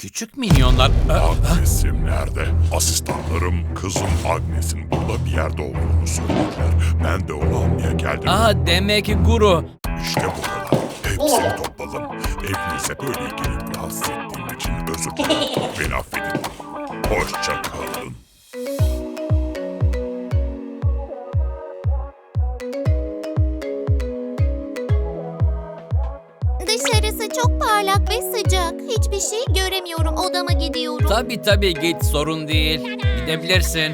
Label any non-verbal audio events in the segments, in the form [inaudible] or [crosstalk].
Küçük minyonlar... Agnes'im nerede? Asistanlarım kızım Agnes'in burada bir yerde olduğunu söylediler. Ben de onu almaya geldim. Aa demek ki guru. İşte buralar. Hepsini topladım. Evinize böyle gelip rahatsız ettiğim için özür dilerim. Beni affedin. Hoşça kalın. Dışarısı çok parlak ve sıcak. Hiçbir şey göremiyorum. Odama gidiyorum. Tabii tabii git sorun değil. Gidebilirsin.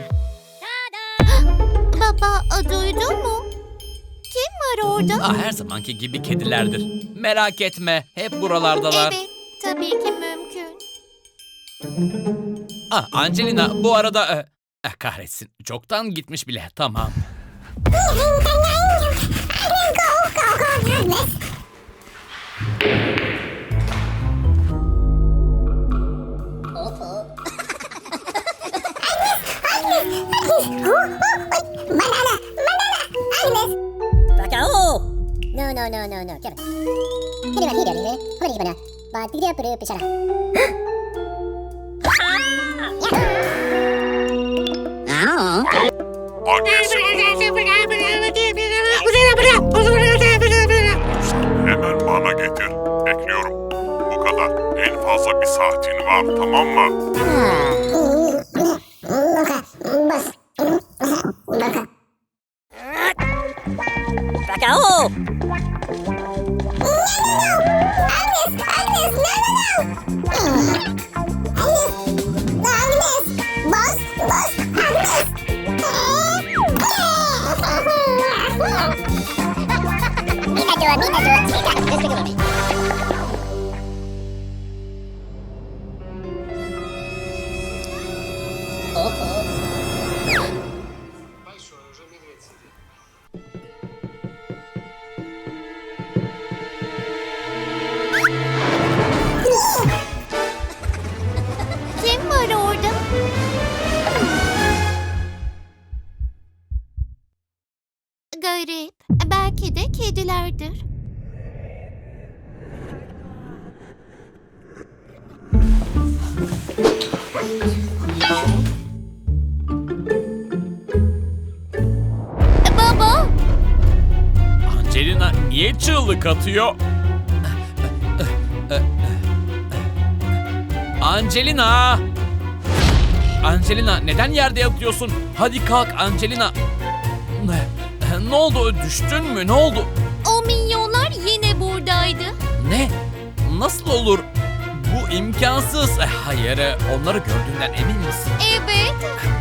Baba, duydun mu? Kim var orada? Aa, her zamanki gibi kedilerdir. Merak etme hep buralardalar. Evet, tabii ki mümkün. Ah Angelina bu arada... e, eh, kahretsin çoktan gitmiş bile tamam. banana, banana, Agnes. Cacao. No, no, no, no, no. Get it. Hadi ben iyi diyorum. Hadi iyi bana. Bak gidiyor pırı pışara. Agnes. Hemen bana getir. Bekliyorum. Bu kadar. En fazla bir saatin var tamam mı? Hmm. Mila, Mila, Mila, Mila, Mila, Mila, Mila, Baba, Angelina niye çığlık atıyor? Angelina! Angelina neden yerde yatıyorsun? Hadi kalk Angelina. Ne oldu? Düştün mü? Ne oldu? o minyonlar yine buradaydı. Ne? Nasıl olur? İmkansız. Eh, Hayır, eh, onları gördüğünden emin misin? Evet.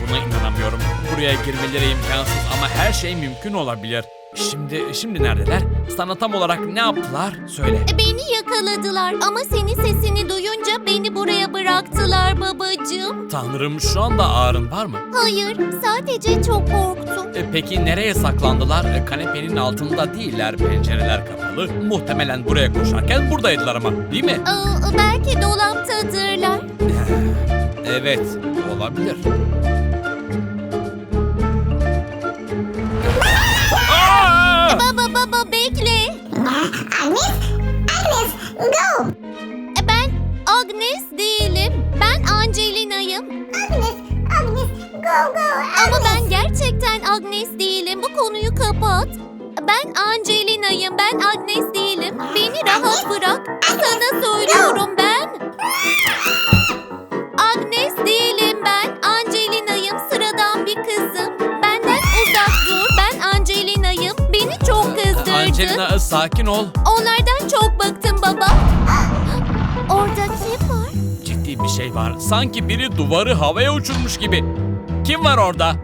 Buna inanamıyorum. Buraya girmeleri imkansız ama her şey mümkün olabilir. Şimdi, şimdi neredeler? Sana tam olarak ne yaptılar? Söyle. Beni yakaladılar ama senin sesini duyunca beni buraya bıraktılar babacığım. Tanrım şu anda ağrın var mı? Hayır, sadece çok korktum. E, peki nereye saklandılar? E, kanepenin altında değiller, pencereler kapalı. Muhtemelen buraya koşarken buradaydılar ama değil mi? Aa, belki dolaptadırlar. [laughs] Evet, olabilir. Baba baba bekle. E, Ben Agnes değilim. Ben Angelina'yım. Ama ben gerçekten Agnes değilim. Bu konuyu kapat. Ben Angelina'yım. Ben Agnes değilim. Beni rahat bırak. Sana söylüyorum ben. Agnes değilim e, sakin ol. Onlardan çok bıktım baba. [gasps] Orada kim var? Ciddi bir şey var. Sanki biri duvarı havaya uçurmuş gibi. Kim var orada?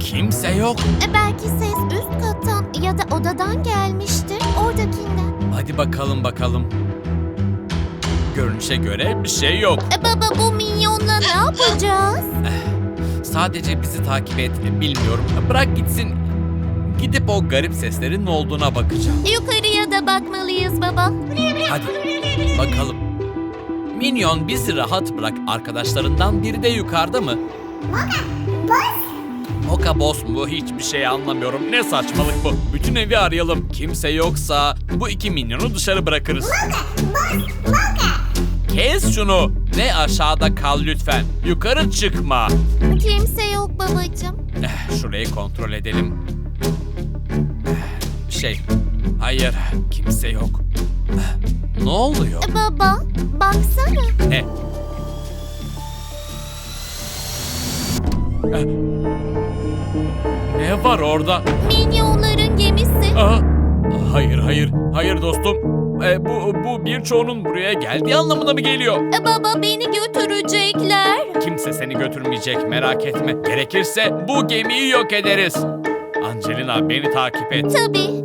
Kimse yok. E, belki ses üst kattan ya da odadan gelmiştir. Oradakinden. Hadi bakalım bakalım. Görünüşe göre bir şey yok. E, baba bu minyonla ne yapacağız? Sadece bizi takip et. Bilmiyorum. Bırak gitsin. Gidip o garip seslerin ne olduğuna bakacağım. Yukarıya da bakmalıyız baba. Hadi bakalım. Minyon bizi rahat bırak. Arkadaşlarından biri de yukarıda mı? Hoka boss mu? Hiçbir şey anlamıyorum. Ne saçmalık bu. Bütün evi arayalım. Kimse yoksa bu iki minyonu dışarı bırakırız. Kes şunu ve aşağıda kal lütfen. Yukarı çıkma. Kimse yok babacığım. Eh, Şurayı kontrol edelim. Eh, Şey, hayır kimse yok. Eh, Ne oluyor? Baba, baksana. Ne? Eh, Ne var orada? Minyonların gemisi. Aa, hayır hayır hayır dostum. E, bu bu birçoğunun buraya geldiği anlamına mı geliyor? E, Baba beni götürecekler. Kimse seni götürmeyecek merak etme. Gerekirse bu gemiyi yok ederiz. Angelina beni takip et. Tabii.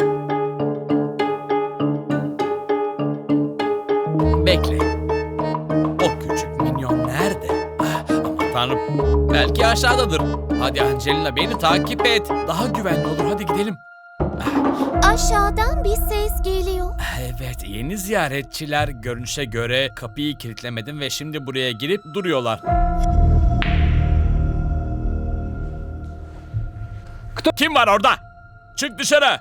Bekle. O küçük minyon nerede? Ah, Aman tanrım. Belki aşağıdadır. Hadi Angelina beni takip et. Daha güvenli olur hadi gidelim. Aşağıdan bir ses geliyor. Evet yeni ziyaretçiler görünüşe göre kapıyı kilitlemedim ve şimdi buraya girip duruyorlar. Kim var orada? Çık dışarı.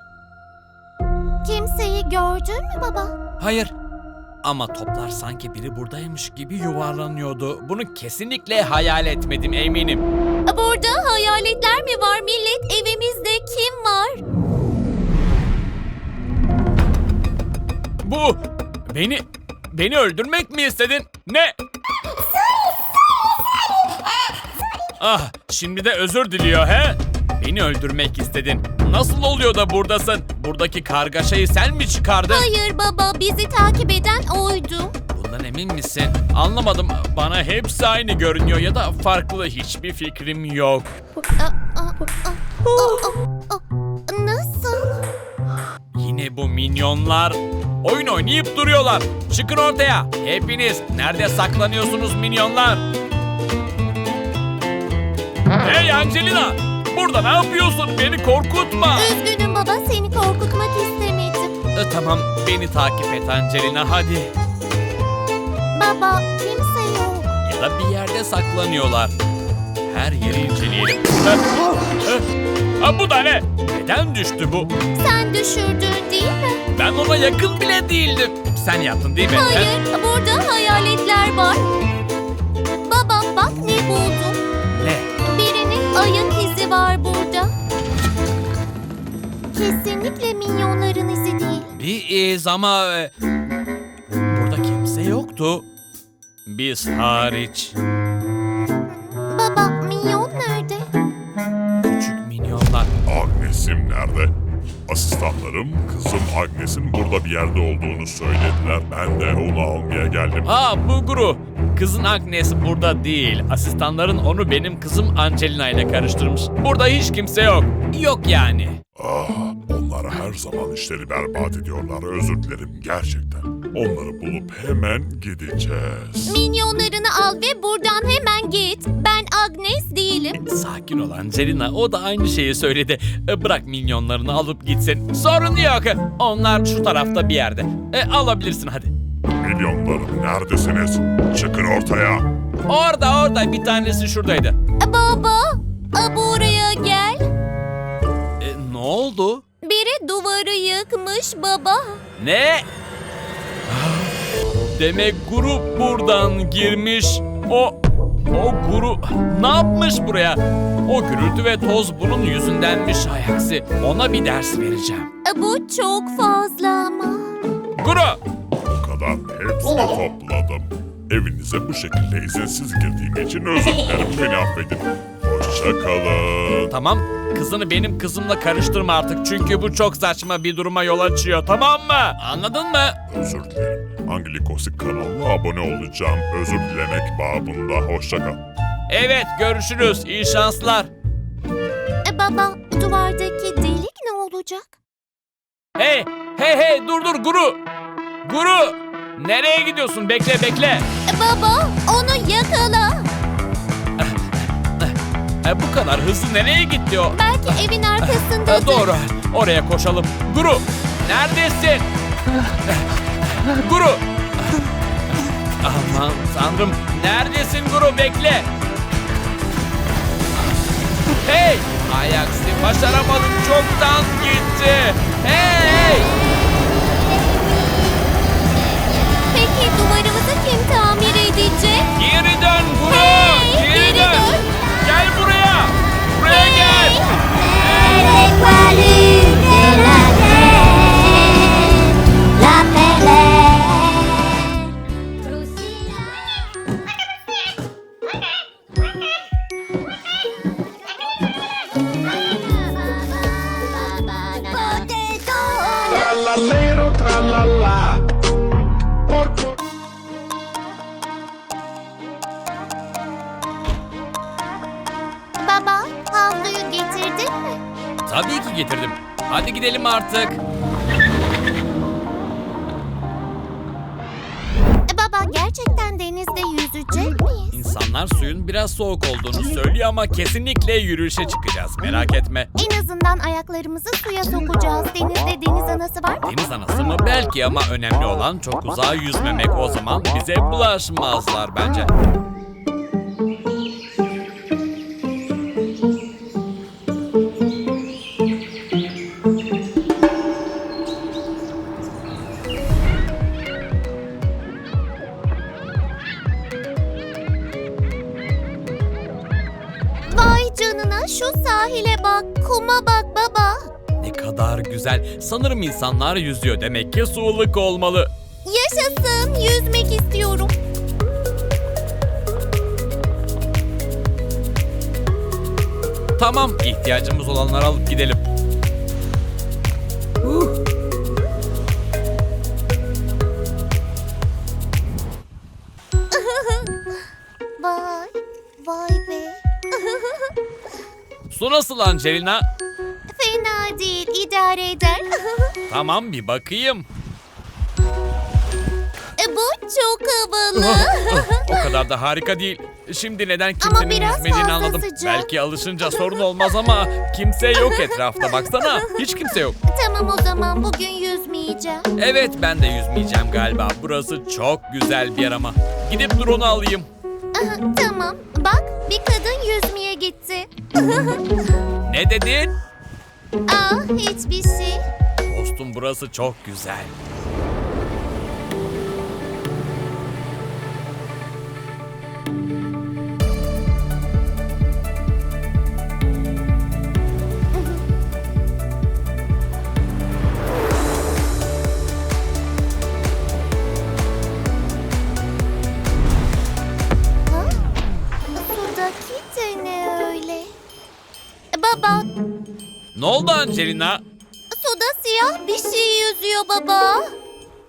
Kimseyi gördün mü baba? Hayır. Ama toplar sanki biri buradaymış gibi yuvarlanıyordu. Bunu kesinlikle hayal etmedim eminim. Burada hayaletler mi var millet? Evimizde kim var? Bu beni beni öldürmek mi istedin? Ne? Ah, şimdi de özür diliyor he? Beni öldürmek istedin. Nasıl oluyor da buradasın? Buradaki kargaşayı sen mi çıkardın? Hayır baba, bizi takip eden oydu. Bundan emin misin? Anlamadım. Bana hepsi aynı görünüyor ya da farklı hiçbir fikrim yok. Nasıl? Yine bu minyonlar oyun oynayıp duruyorlar. Çıkın ortaya. Hepiniz nerede saklanıyorsunuz minyonlar? Hey Angelina! Burada ne yapıyorsun? Beni korkutma. Üzgünüm baba, seni korkutmak istemedim. E, tamam beni takip et Angelina hadi. Baba, kimse yok. Ya da bir yerde saklanıyorlar. Her yeri inceleyelim. Ha, bu da ne? Neden düştü bu? Sen düşürdün değil mi? Ben ona yakın bile değildim. Sen yaptın değil mi? Hayır, burada hayaletler var. Baba bak ne buldum. Ne? Birinin ayak izi var burada. Kesinlikle minyonların izi değil. Bir iz ama... e, Burada kimse yoktu. Biz hariç. Baba, minyon nerede? Küçük minyonlar. Agnes'im nerede? Asistanlarım kızım Agnes'in burada bir yerde olduğunu söylediler. Ben de onu almaya geldim. Aa bu Guru. Kızın Agnes burada değil. Asistanların onu benim kızım Angelina ile karıştırmış. Burada hiç kimse yok. Yok yani. Ah, onlar her zaman işleri berbat ediyorlar. Özür dilerim gerçekten. Onları bulup hemen gideceğiz. Minyonlarını al ve buradan hemen git. Ben Agnes değilim. Sakin ol Angelina. O da aynı şeyi söyledi. E, Bırak minyonlarını alıp gitsin. Sorun yok. Onlar şu tarafta bir yerde. E, alabilirsin hadi. Milyonlarım neredesiniz? Çıkın ortaya. Orada orada bir tanesi şuradaydı. Baba, a, buraya gel. E, ne oldu? Biri duvarı yıkmış baba. Ne? Demek grup buradan girmiş. O o guru ne yapmış buraya? O gürültü ve toz bunun yüzündenmiş ayaksi. Ona bir ders vereceğim. A, Bu çok fazla ama. Guru! Bu kadar hepsini topladım. Evinize bu şekilde izinsiz girdiğim için özür dilerim. Beni affedin. Hoşçakalın. Tamam, kızını benim kızımla karıştırma artık çünkü bu çok saçma bir duruma yol açıyor tamam mı? Anladın mı? Özür dilerim. Anglikosik kanalına abone olacağım. Özür dilemek babında. Hoşçakal. Evet, görüşürüz. İyi şanslar. E, baba, duvardaki delik ne olacak? Hey, hey hey dur dur Guru. Guru! Nereye gidiyorsun? Bekle bekle. E, baba, onu yakala. E, bu kadar hızlı nereye gitti o? Belki evin E, arkasındadır. doğru. Oraya koşalım. Guru! Neredesin? Guru! Aman tanrım. Neredesin Guru? Bekle. Hey! Ay aksi başaramadım çoktan gitti. Hey! Peki duvarımızı kim tamir edecek? Geri dön Guru! Hey, gerçekten denizde yüzecek miyiz? İnsanlar suyun biraz soğuk olduğunu söylüyor ama kesinlikle yürüyüşe çıkacağız. Merak etme. En azından ayaklarımızı suya sokacağız. Denizde deniz anası var mı? Deniz anası mı belki ama önemli olan çok uzağa yüzmemek o zaman bize bulaşmazlar bence. Şu sahile bak, kuma bak baba. Ne kadar güzel. Sanırım insanlar yüzüyor. Demek ki su ılık olmalı. Yaşasın, yüzmek istiyorum. Tamam, ihtiyacımız olanları alıp gidelim. Nasıl Angelina? Fena değil, idare eder. [laughs] Tamam bir bakayım. E, Bu çok havalı. [laughs] o kadar da harika değil. Şimdi neden kimsenin biraz yüzmediğini fazla anladım. sıcak. Belki alışınca sorun olmaz ama kimse yok etrafta baksana. Hiç kimse yok. [laughs] tamam o zaman bugün yüzmeyeceğim. Evet ben de yüzmeyeceğim galiba. Burası çok güzel bir yer ama. Gidip drone'u alayım. Aha, tamam, bak bir kadın yüzmeye gitti. [laughs] Ne dedin? Aa, hiçbir şey. Dostum burası çok güzel. Angelina? suda siyah bir şey yüzüyor baba.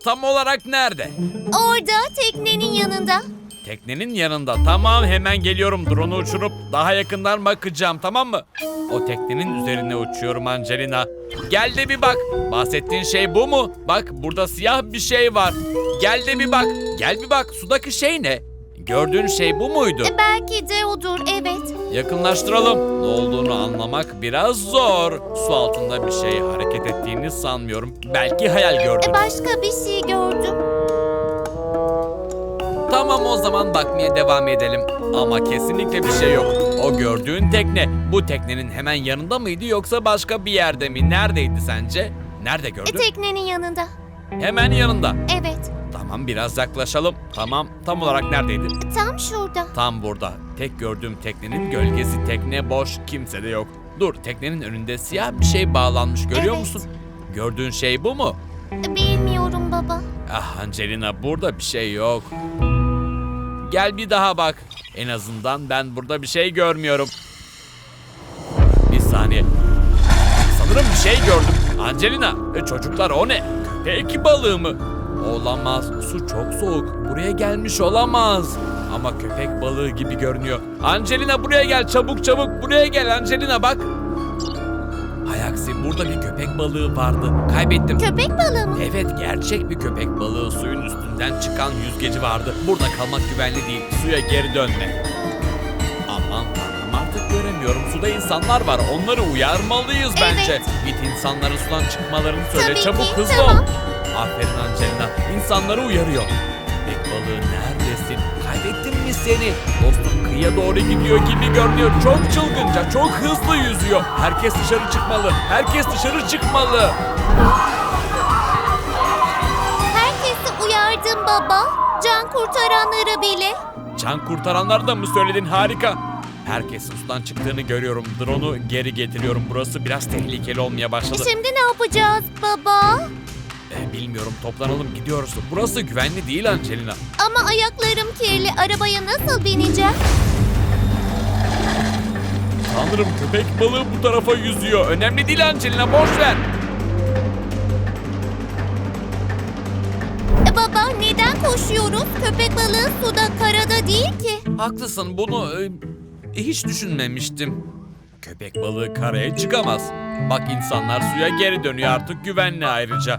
Tam olarak nerede? Orada teknenin yanında. Teknenin yanında. Tamam hemen geliyorum. Drone'u uçurup daha yakından bakacağım tamam mı? O teknenin üzerine uçuyorum Angelina. Gel de bir bak. Bahsettiğin şey bu mu? Bak burada siyah bir şey var. Gel de bir bak. Gel bir bak. Sudaki şey ne? Gördüğün şey bu muydu? E, belki de odur, evet. Yakınlaştıralım. Ne olduğunu anlamak biraz zor. Su altında bir şey hareket ettiğini sanmıyorum. Belki hayal gördün. E, başka bir şey gördüm. Tamam o zaman bakmaya devam edelim. Ama kesinlikle bir şey yok. O gördüğün tekne bu teknenin hemen yanında mıydı yoksa başka bir yerde mi? Neredeydi sence? Nerede E, gördün? teknenin yanında. Hemen yanında. Evet, Tamam biraz yaklaşalım. Tamam tam olarak neredeydi? tam şurada. Tam burada. Tek gördüğüm teknenin gölgesi tekne boş kimse de yok. Dur teknenin önünde siyah bir şey bağlanmış görüyor Evet. musun? Gördüğün şey bu mu? Bilmiyorum baba. Ah Angelina burada bir şey yok. Gel bir daha bak. En azından ben burada bir şey görmüyorum. Bir saniye. Sanırım bir şey gördüm. Angelina, e, çocuklar o ne? Köpek balığı mı? Olamaz. Su çok soğuk. Buraya gelmiş olamaz. Ama köpek balığı gibi görünüyor. Angelina buraya gel çabuk çabuk. Buraya gel Angelina bak. Hay aksi burada bir köpek balığı vardı. Kaybettim. Köpek balığı mı? Evet gerçek bir köpek balığı suyun üstünden çıkan yüzgeci vardı. Burada kalmak güvenli değil. Suya geri dönme. Göremiyorum. Suda insanlar var. Onları uyarmalıyız Evet. bence. Git insanların sudan çıkmalarını söyle. Tabii Çabuk ki, hızlı tamam. ol. Aferin Angelina. İnsanları uyarıyor. Köpek balığı neredesin? Kaybettim mi seni? Dostum kıyıya doğru gidiyor gibi görünüyor. Çok çılgınca, çok hızlı yüzüyor. Herkes dışarı çıkmalı. Herkes dışarı çıkmalı. Herkesi uyardım baba. Can kurtaranları bile. Can kurtaranlar da mı söyledin? Harika. Herkesin sudan çıktığını görüyorum. Drone'u geri getiriyorum. Burası biraz tehlikeli olmaya başladı. Şimdi ne yapacağız baba? Ee, bilmiyorum toplanalım gidiyoruz. Burası güvenli değil Angelina. Ama ayaklarım kirli. Arabaya nasıl bineceğim? Tanrım köpek balığı bu tarafa yüzüyor. Önemli değil Angelina boş ver. E baba neden koşuyoruz? Köpek balığı suda karada değil ki. Haklısın bunu e, hiç düşünmemiştim. Köpek balığı karaya çıkamaz. Bak insanlar suya geri dönüyor artık güvenli ayrıca.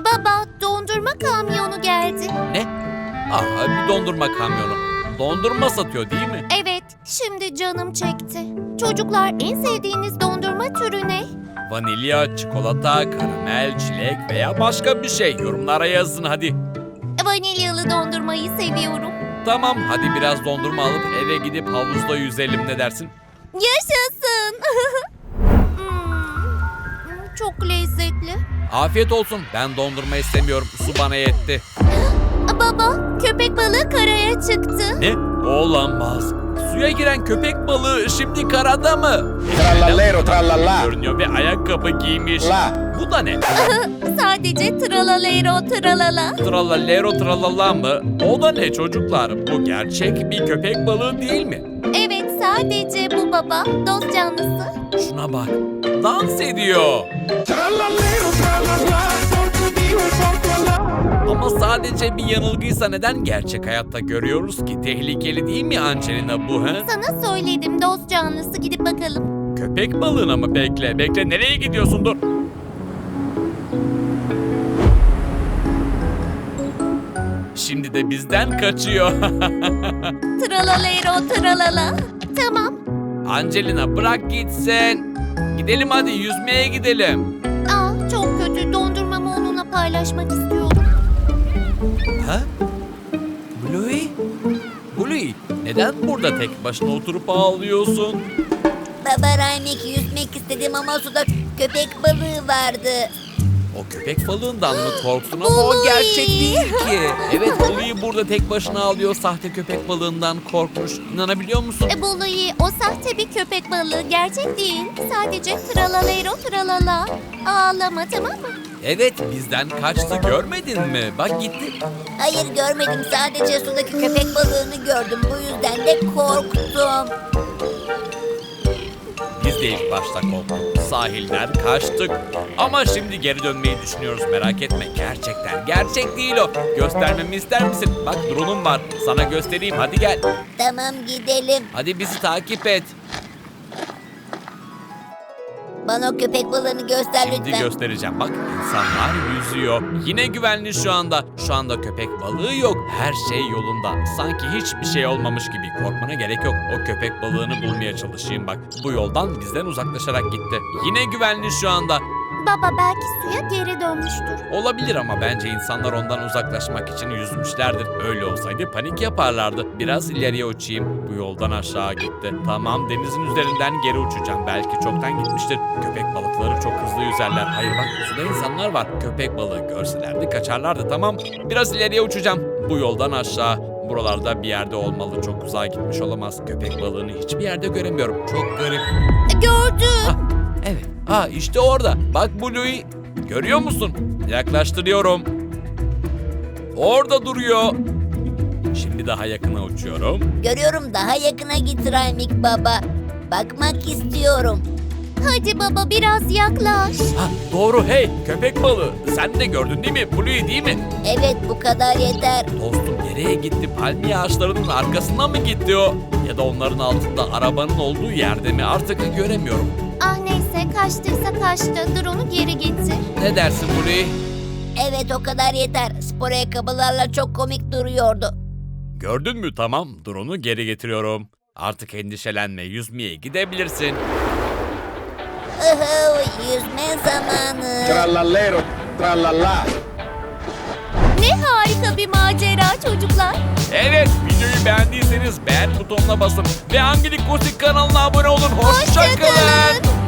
Baba dondurma kamyonu geldi. Ne? Ah bir dondurma kamyonu. Dondurma satıyor değil mi? Evet şimdi canım çekti. Çocuklar en sevdiğiniz dondurma türü ne? Vanilya, çikolata, karamel, çilek veya başka bir şey. Yorumlara yazın hadi. Vanilyalı dondurmayı seviyorum. Tamam hadi biraz dondurma alıp eve gidip havuzda yüzelim ne dersin? Yaşasın. [laughs] Hmm, Çok lezzetli. Afiyet olsun. Ben dondurma istemiyorum. Su bana yetti. [gasps] Baba, köpek balığı karaya çıktı. Ne? Olamaz. Suya giren köpek balığı şimdi karada mı? Trallallero, trallallà. Görünüyor ve ayakkabı giymiş. La. Bu da ne? [laughs] Sadece tralalero tralala. Trallallero tralala mı? O da ne çocuklar? Bu gerçek bir köpek balığı değil mi? Evet, sadece bu baba, dost canlısı. Şuna bak. Dans ediyor. Dio e porco Allah. Ama sadece bir yanılgıysa neden gerçek hayatta görüyoruz ki? Tehlikeli değil mi Angelina bu he? Sana söyledim dost canlısı, gidip bakalım. Köpek balığına mı? Bekle, bekle. Nereye gidiyorsun? Dur. Şimdi de bizden kaçıyor. [laughs] Tralalero tralala. Tamam. Angelina bırak gitsin. Gidelim hadi yüzmeye gidelim. Aa, çok kötü. Dondurmamı onunla paylaşmak istiyorum. Ha? Bluey? Bluey, neden burada tek başına oturup ağlıyorsun? Baba Raymik yüzmek istedim ama suda köpek balığı vardı. O köpek balığından mı korktun ama o gerçek değil ki. Evet Bluey burada tek başına ağlıyor sahte köpek balığından korkmuş. İnanabiliyor musun? E, Bulu'yu, o sahte bir köpek balığı. Gerçek değil. Sadece tralalero tralala. Ağlama, tamam mı? Evet bizden kaçtı görmedin mi? Bak gitti. Hayır görmedim sadece sudaki köpek balığını gördüm. Bu yüzden de korktum. Biz de ilk başta korktuk. Sahilden kaçtık. Ama şimdi geri dönmeyi düşünüyoruz merak etme. Gerçekten gerçek değil o. Göstermemi ister misin? Bak drone'um var. Sana göstereyim hadi gel. Tamam gidelim. Hadi bizi takip et. Bana o köpek balığını göster Şimdi lütfen. göstereceğim. Bak insanlar yüzüyor. Yine güvenli şu anda. Şu anda köpek balığı yok. Her şey yolunda. Sanki hiçbir şey olmamış gibi. Korkmana gerek yok. O köpek balığını bulmaya çalışayım bak. Bu yoldan bizden uzaklaşarak gitti. Yine güvenli şu anda. Baba belki suya geri dönmüştür. Olabilir ama bence insanlar ondan uzaklaşmak için yüzmüşlerdir. Öyle olsaydı panik yaparlardı. Biraz ileriye uçayım. Bu yoldan aşağı gitti. Tamam denizin üzerinden geri uçacağım. Belki çoktan gitmiştir. Köpek balıkları çok hızlı yüzerler. Hayır bak suda insanlar var. Köpek balığı görselerdi kaçarlardı tamam. Biraz ileriye uçacağım. Bu yoldan aşağı. Buralarda bir yerde olmalı. Çok uzağa gitmiş olamaz. Köpek balığını hiçbir yerde göremiyorum. Çok garip. Gördüm. Ah, evet. Ha işte orada. Bak Bluey. Görüyor musun? Yaklaştırıyorum. Orada duruyor. Şimdi daha yakına uçuyorum. Görüyorum daha yakına git Raymik baba. Bakmak istiyorum. Hadi baba biraz yaklaş. Ha doğru hey köpek balığı. Sen de gördün değil mi? Bluey değil mi? Evet bu kadar yeter. Dostum nereye gitti? Palmiye ağaçlarının arkasına mı gitti o? Ya da onların altında arabanın olduğu yerde mi? Artık göremiyorum. Ah neyse kaçtıysa kaçtı. Drone'u geri getir. Ne dersin Bluey? Evet o kadar yeter. Spor ayakkabılarla çok komik duruyordu. Gördün mü tamam. Drone'u geri getiriyorum. Artık endişelenme. Yüzmeye gidebilirsin. Ihı, yüzme zamanı. Trallallero, trallallà. Ne harika bir macera çocuklar. Evet videoyu beğendiyseniz beğen butonuna basın ve Angelik Kosik kanalına abone olun. Hoşçakalın. Hoşçakalın.